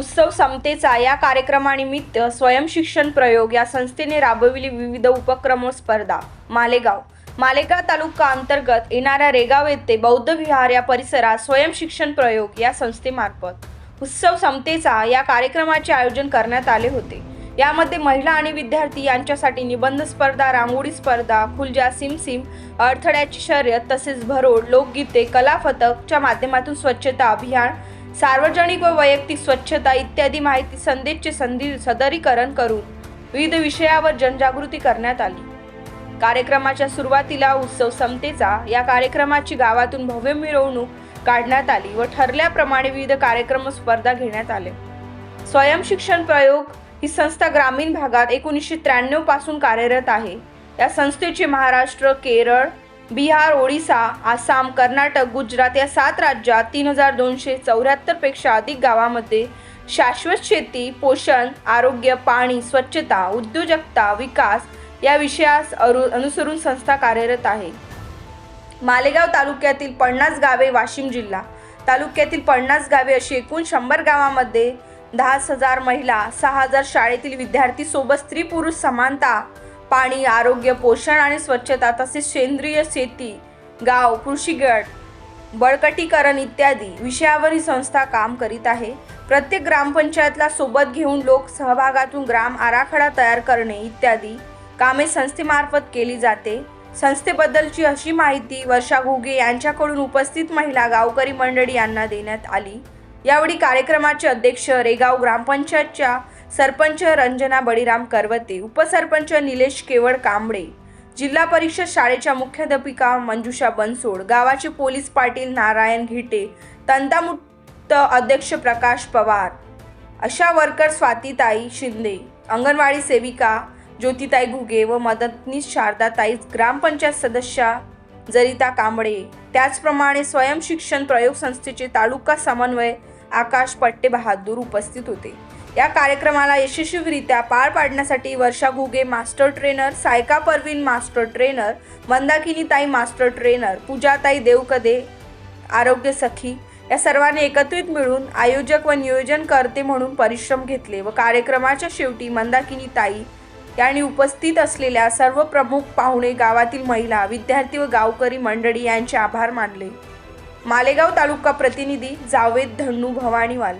उत्सव समतेचा या कार्यक्रमानिमित्त स्वयंशिक्षण प्रयोग या संस्थेने राबविली विविध उपक्रम व स्पर्धा. मालेगाव. मालेगाव तालुका अंतर्गत येणाऱ्या रेगाव येथे बौद्ध विहार या परिसरात स्वयंशिक्षण प्रयोग या संस्थेमार्फत उत्सव समतेचा या कार्यक्रमाचे आयोजन करण्यात आले होते. यामध्ये महिला आणि विद्यार्थी यांच्यासाठी निबंध स्पर्धा रांगोळी स्पर्धा खुलजा सिमसिम अडथळ्याची शर्यत तसेच भरोड लोकगीते कलाफतकच्या माध्यमातून स्वच्छता अभियान सार्वजनिक व वैयक्तिक स्वच्छता इत्यादी माहिती संदेशचे संधी सदरीकरण करून विविध विषयावर जनजागृती करण्यात आली. कार्यक्रमाच्या सुरुवातीला उत्सव समतेचा या कार्यक्रमाची गावातून भव्य मिरवणूक काढण्यात आली व ठरल्याप्रमाणे विविध कार्यक्रम स्पर्धा घेण्यात आले स्वयंशिक्षण प्रयोग ही संस्था ग्रामीण भागात एकोणीसशे त्र्याण्णवपासून कार्यरत आहे. या संस्थेचे महाराष्ट्र केरळ बिहार ओडिसा आसाम कर्नाटक गुजरात या सात राज्यात तीन हजार दोनशे चौऱ्याहत्तरपेक्षा अधिक गावामध्ये शाश्वत शेती पोषण आरोग्य पाणी स्वच्छता उद्योजकता विकास या विषयास अरु अनुसरून संस्था कार्यरत आहे. मालेगाव तालुक्यातील पन्नास गावे वाशिम जिल्हा. तालुक्यातील पन्नास गावे अशी एकूण शंभर गावामध्ये दहा हजार महिला सहा हजार शाळेतील विद्यार्थी सोबत स्त्री पुरुष समानता पाणी आरोग्य पोषण आणि स्वच्छता तसेच सेंद्रिय शेती गाव कृषी गट बळकटीकरण इत्यादी विषयावर ही संस्था काम करीत आहे. प्रत्येक ग्रामपंचायतला सोबत घेऊन लोक सहभागातून ग्राम आराखडा तयार करणे इत्यादी कामे संस्थेमार्फत केली जाते. संस्थेबद्दलची अशी माहिती वर्षा घुगे यांच्याकडून उपस्थित महिला गावकरी मंडळी यांना देण्यात आली. यावेळी कार्यक्रमाचे अध्यक्ष रेगाव ग्रामपंचायतच्या सरपंच रंजना बळीराम करवते उपसरपंच निलेश केवळ कांबळे जिल्हा परिषद शाळेच्या मुख्याध्यापिका मंजुषा बनसोड गावाचे पोलीस पाटील नारायण घिटे तंतामुक्त अध्यक्ष प्रकाश पवार अशा वर्कर स्वातीताई शिंदे अंगणवाडी सेविका ज्योतिताई घुगे व मदतनीस शारदाताई ग्रामपंचायत सदस्या जरिता कांबळे. त्याचप्रमाणे स्वयंशिक्षण प्रयोग संस्थेचे तालुका समन्वय आकाश पट्टे बहादूर उपस्थित होते. या कार्यक्रमाला यशस्वीरित्या पार पाडण्यासाठी Varsha Ghuge master trainer Saika Parveen master trainer मंदाकिनीताई master trainer पूजाताई देवकदे आरोग्य सखी या सर्वांनी एकत्रित मिळून आयोजक व नियोजनकर्ते म्हणून परिश्रम घेतले व कार्यक्रमाच्या शेवटी मंदाकिनी ताई यांनी उपस्थित असलेल्या सर्व प्रमुख पाहुणे गावातील महिला विद्यार्थी व गावकरी मंडळी यांचे आभार मानले. मालेगाव तालुका प्रतिनिधी जावेद धन्नू भवानीवाले.